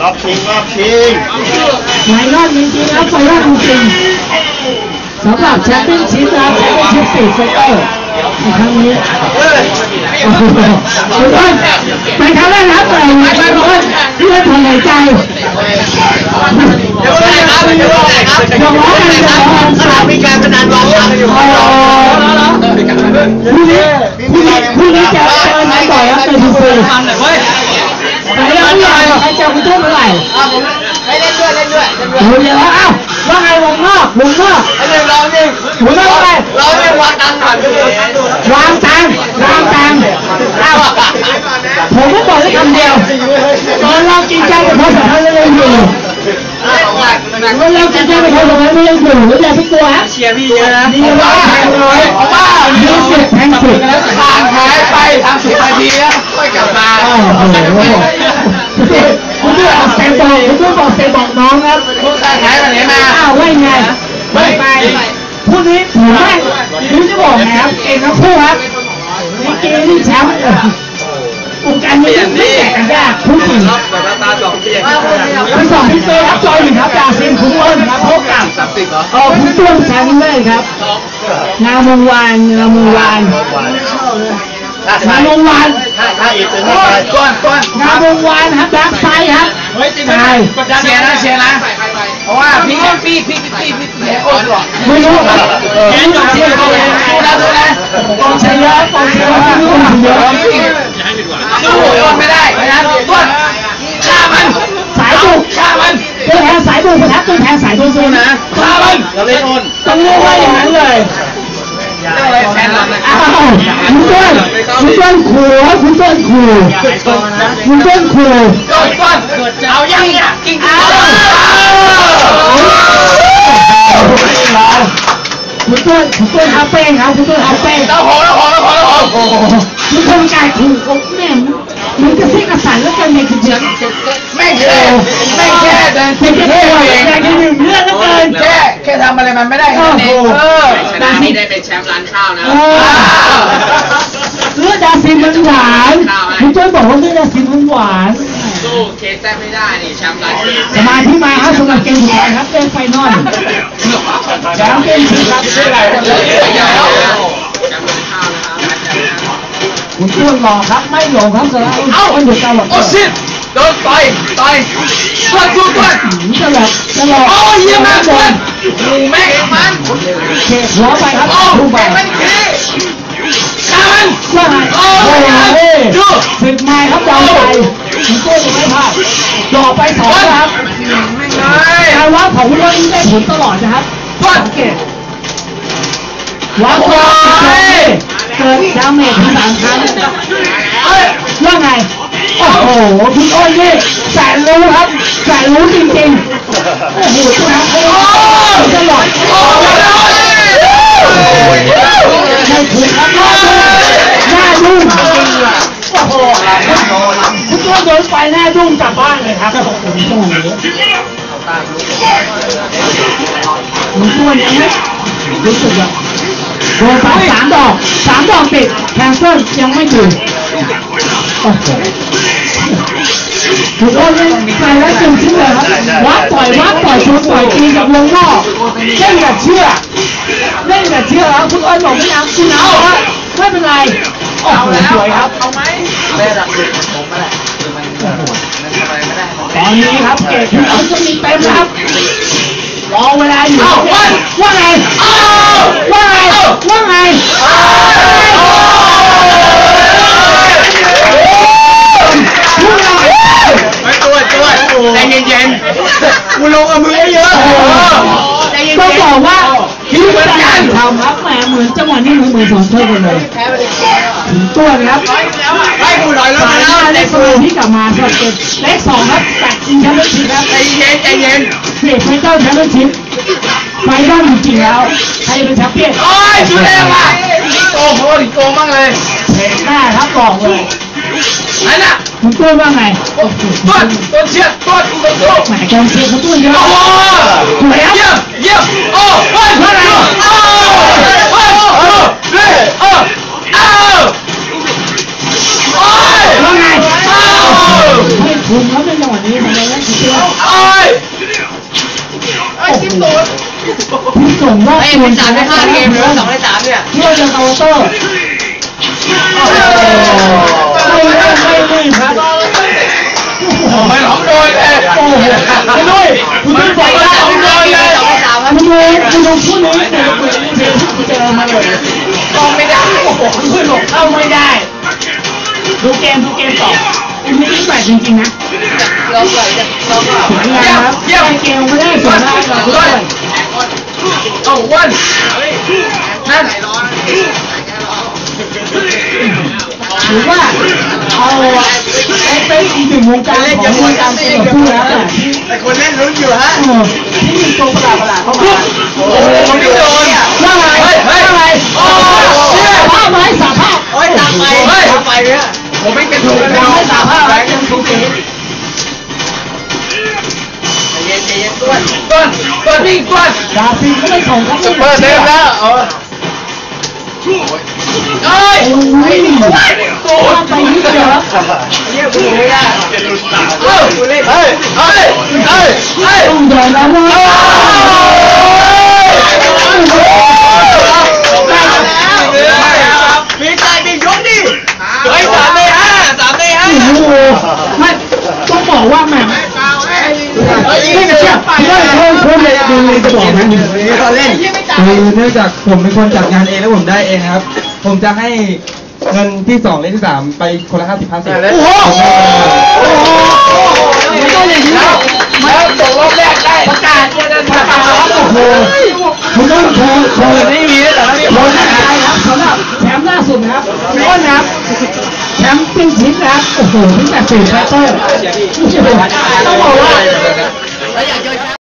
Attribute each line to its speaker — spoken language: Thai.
Speaker 1: รอบชิงรอบชิง
Speaker 2: ไฟนอลจริงๆครับไฟนอลจริงๆสำหรับแชมเปี้ยนชิพนะครับแชมเปี้ยนชิพสี่ไฟเตอร์ในครั้งนี้โอ้โหคุณอ้นเป็นครั้งแรกนะครับแต่คุณอ้นที่ได้ถอนหายใจอย่าร้องกันอย่าร้องกัน
Speaker 1: เรามีการพนันร้องทางอยู่
Speaker 2: อ๋อพรุ่งนี้พรุ่งนี้พรุ่งนี้จะเจอไหนบ่อยครับเจอทีซี
Speaker 1: มันเป
Speaker 2: แล้วพี่ ใหญ่ใครเจอคุณตุ้มเมื่อไหร่
Speaker 1: ไม่เล่นด้วยเล่นด้วยเล่นด้วย
Speaker 2: โอ้ยแล้วอ้าวว่าไงวงนอกวงนอก
Speaker 1: ไอ้หนึ่งเราหนึ่ง
Speaker 2: วงนอกว่าไง
Speaker 1: เราหนึ่งวางตังค์ก่อนก็เลยวา
Speaker 2: งตังค์วางตังค์อ้าวผมก็บอกได้คำเดียวตอนเรากินใจกับเขาสัมพันธ์เรายังอยู่ตอนเรากินใจกับเขาสัมพันธ์เรายังอยู่อย่าไปกลัวครับ
Speaker 1: เชียร์พี่เยอะนะ
Speaker 2: ดีว่าแทงเลย
Speaker 1: พ
Speaker 2: รุ่งนี้ผมว่าผมจะบอกนะครับเก่งทั้งคู่ครับนี่เกมที่แชมป์วงการนี้ไม่แตกกันยากทุกที
Speaker 1: แต่ตาสองเปียก
Speaker 2: ทั้งสองพี่เต้ครับจอยหนึ่งครับจ่าเซียนคุณอ้นครับพบกับ
Speaker 1: สามสิบเหรอ
Speaker 2: เออคุณต้วงแชมป์เลยครับงามวงวานงามวงวาน
Speaker 1: ถ้างา
Speaker 2: มวงวาน
Speaker 1: ถ้าถ้าอีกจะไม่ไปก้อนก้อน
Speaker 2: งามวงวานครับดักไซด์ครับ
Speaker 1: เฮ้ยจริง
Speaker 2: ใช่
Speaker 1: เชียร์นะเชียร์นะเพราะว่า พี่พี่พี่พี่พี่พี่โอ้ยหรอ
Speaker 2: ไม่รู้ครับ
Speaker 1: แอนกับเชียร์เขาเลยดูนะดูนะ
Speaker 2: กองเชียร์เยอะกองเชียร์ไม่รู้เยอะ
Speaker 1: สู้ก้อนไม่ได้นะก้อนฆ่ามัน
Speaker 2: สายบุก
Speaker 1: ฆ่ามัน
Speaker 2: ตัวแทนสายบุกนะครับตัวแทนสายบุกนะ
Speaker 1: ฆ่ามันเราเล่นอ้น
Speaker 2: ต้องเรียกว่าอย่างนั้นเลย
Speaker 1: เจ้าอะไรแฟนเรา
Speaker 2: อ้าวคุณต้นคุณต้นขู่ครับคุณต้นขู่คุณต้นขู่
Speaker 1: ก้อนก้อนเอายังเนี่ยกินข้าว
Speaker 2: คุณต้นคุณต้นเอาเป้งครับคุณต้นเอาเป้ง
Speaker 1: เราหอเราหอเราหอเราหอ
Speaker 2: คุณต้นกายขู่ผมแม่มันจะซิกกระสันแล้วกันเนี่ยคุณเจียง
Speaker 1: แม่แค่แม่แค่เดิน
Speaker 2: เป็น
Speaker 1: เที่
Speaker 2: แค่
Speaker 1: ยว
Speaker 2: ว่า
Speaker 1: เอง
Speaker 2: อยากจะดื่มเลือดแล้วเกิน
Speaker 1: แค่แค่ทำอะไรมันไม่ได้แค่นั้เออ
Speaker 3: ชนะไม่ได้เป็นแชมป์ร้านข้าวนะ
Speaker 2: เออเลือดดาซินมันหวานคุณต้นบอกว่าเลือดดาซินมันหวาน
Speaker 3: สู้เคสแต้มไม่ได้นี่แชมป์ร้านข้าว
Speaker 2: สมาธิมาครับสำหรับเกมสุดท้ายครับเล่นไฟนอลแชมป์เกมสุดครับ
Speaker 3: แชมป์ร้านข้าวนะครับ
Speaker 2: คุณต้นหลอกครับไม่หลงครับสำหรับเอ้ามันอยู่ตลอด
Speaker 1: โอ้ชิตโดนต่อยต่อยก้อนก้อนก้อน
Speaker 2: ตลอดตลอด
Speaker 1: โอ้ยเยี่ยมมากก้อนแม่งมัน
Speaker 2: เขตหัวไปครับ
Speaker 1: โอ้
Speaker 2: ทุ่มไป
Speaker 1: แม่งมันขี้ฆ่ามัน
Speaker 2: ว่าไง
Speaker 1: โอ้
Speaker 2: โอ้
Speaker 1: ย
Speaker 2: ย
Speaker 1: ดู
Speaker 2: สิบไม้ครับยาวไป คุณต้นไม่พลาดหลอกไปสองครับ
Speaker 1: เฮ้ย
Speaker 2: การวัดของคุณต้นได้ผลตลอดนะครับ
Speaker 1: ก้อน
Speaker 2: สังเกตวัดตัวเกิดดาเมจถึงสามครั้ง
Speaker 1: เฮ้ย
Speaker 2: ว่าไง โอ้โหคุณโอ้ยนี่แสนรู้ครับแสนรู้จริงๆ โอ้โหคุณครับโอ้ยตลอด
Speaker 1: โอ้ย
Speaker 2: ไม่ถูกครับหน้าดุ้งหน้าดุ้งโอ้โห คุณตัวโดนไฟหน้าดุ้งกลับบ้านเลยครับผมตัวนี้คุณตัวยังไหมรู้สึกว่าโดนไปสามดอกสามดอกติดแคนเซิลยังไม่ถึงโอ้โหถูกต้องเลยใส่แล้วจึงเชื่อครับวัดปล่อยวัดปล่อยชนปล่อยตีกับวงนอกเล่นแบบเชื่อเล่นแบบเชื่อครับคุณอ้อยบอกไม่เอาคุณเอาไม่เป็นไรโอ้โหสวยครับ
Speaker 1: เอาไหมแม่ดับดึก อ
Speaker 2: นนี้ครับเกตคุณอ้อยจะมีเต็มครับรอเวลาอยู่ว่าไงว่าไงว่าไง
Speaker 1: ไม่ตัวตัวใจเย็นๆกูลงกับมือเยอะใจเย็น
Speaker 2: ต้อง
Speaker 1: ๆ
Speaker 2: บอกว่าที่การทำครับแหมเหมือนจังหวะนี้เหมือนเหมือนสอนเท่ากันเลย ถึงตัวนะครับ
Speaker 1: ให้กูหน่อยแล้ว
Speaker 2: ฝ่ายห
Speaker 1: นะ
Speaker 2: น้า
Speaker 1: ใจ
Speaker 2: ได้ส
Speaker 1: กู
Speaker 2: มาธิกลับมาสำหรับเกมเลขสองครับตัดชิงแชมเปี้ยนชิพครับ
Speaker 1: ใจเย็นใจเย็น
Speaker 2: เกรดไฟเต้าแชมเปี้ยนชิพไฟนอลจริงๆแล้วใครเป็นแชมเปี้ยน
Speaker 1: โอ้ยดูแลว่ะนี่โกงโหดิโกงบ้างเลย
Speaker 2: เพจหน้าครับบอกเลย
Speaker 1: ไอ้น่ะ
Speaker 2: คุณตุ้ยว่าไงโอ้โห
Speaker 1: ต้นต้นเชียร์ต้นต้นต้น
Speaker 2: แหมกองเชียร์คุณตุ้ยเยอะ
Speaker 1: โอ้โห
Speaker 2: สวยครับ
Speaker 1: เยี่ยมเยี่ยมโอ้เฮ้ยเฮ้ยโอ้โจิ้
Speaker 2: ม
Speaker 1: ตูด
Speaker 2: ที่ส่งว่า
Speaker 1: ไอ้เป็นสามในห้าเกมหรือสองในสามเนี่ย
Speaker 2: เที่ยวจะเอาโต้ไม่เล่นไม่เล่นครับ
Speaker 1: ไม่หลอกโดนเลย
Speaker 2: โอ้โหคุณนุ้ยคุณนุ้ยบอกว่า
Speaker 1: สองโดนเลยสองในสาม
Speaker 2: คุณนุ้ยคุณนุ้ยพูดนี้แต่ละคนเพลงที่เจอมาเลย
Speaker 1: ต้องไม่ได้
Speaker 2: โอ้โหคุณนุ้ยบอกเข้าไม่ได้ ดูเกมดูเกมต่ออันนี้ยิ่งใหญ่จริงๆนะ
Speaker 1: เราใส่เราก็
Speaker 2: สวยงามครับ
Speaker 1: เยี่ยม
Speaker 2: ได้เกมไม่ได้สวยมากครับทุกคน
Speaker 1: เอาวันนั่น
Speaker 2: หรือว่าเอาไอ้เป็นอีกหนึ่งวงการของวงการเกมคู่แล้วนะ
Speaker 1: แต่คนเล่นลุ้นอยู่ฮะ
Speaker 2: เออที่มีตัวประหลาดประหลาดเข้ามา
Speaker 1: โอ้โหคนที่โดน
Speaker 2: ว่าไง
Speaker 1: เฮ้ยเฮ้ย
Speaker 2: ว่าไง
Speaker 1: โอ้โห
Speaker 2: สาภาพไหมสาภาพ
Speaker 1: โอ้ยตามไปตามไปเนี่ยผมไม่กระถูกไม่
Speaker 2: สาภาพ
Speaker 1: ไป
Speaker 2: ไหมยังถูก เอ
Speaker 1: นกวนต้นต้นต้นนี่ต้น
Speaker 2: ดาซีก็ไม่ส่งครับ
Speaker 1: เปิดเต็มแล้วเอาเอ้ย
Speaker 2: โอ้ย
Speaker 1: โอ้
Speaker 2: ว่าไปนิดเดียว
Speaker 1: เยี่ยกูไม่ได้เอ้ยเฮ้ยเฮ้ยเฮ้ยเฮ้ย
Speaker 2: ต้องยอมรับว่า
Speaker 1: มีใจมียกดิเฮ้ยสามในห้าสามในห้า
Speaker 2: โอ้โหไม่ต้องบอกว่าแหม่ไม่เชื่อไม่เคยเคยเลยดูเลยจะบอกนะ
Speaker 1: นี่เขาเล่น
Speaker 4: คือเนื่องจากผมเป็นคนจัดงานเองแล้วผมได้เองครับ ผมจะให้เงินที่สองและที่สามไปคนละห้าสิบห้าสิบ
Speaker 1: โอ้โหไม่ต้องอย่างนี้ไม่ตกรอบแรกได้ประกาศประกาศโอ้โห
Speaker 2: คุณต้องโชว์โชว์
Speaker 1: ไม่มีแต่ไม่มี
Speaker 2: โช
Speaker 1: ค
Speaker 2: ว์
Speaker 1: น
Speaker 2: หน้าใจครับสำหรับแชมป์ล่าสุดนะครับคุณอ้นนะครับแชมป์ปิ้งชิปนะครับโอ้โหพิกัดสี่ไฟเตอร์ต้องบอกว่า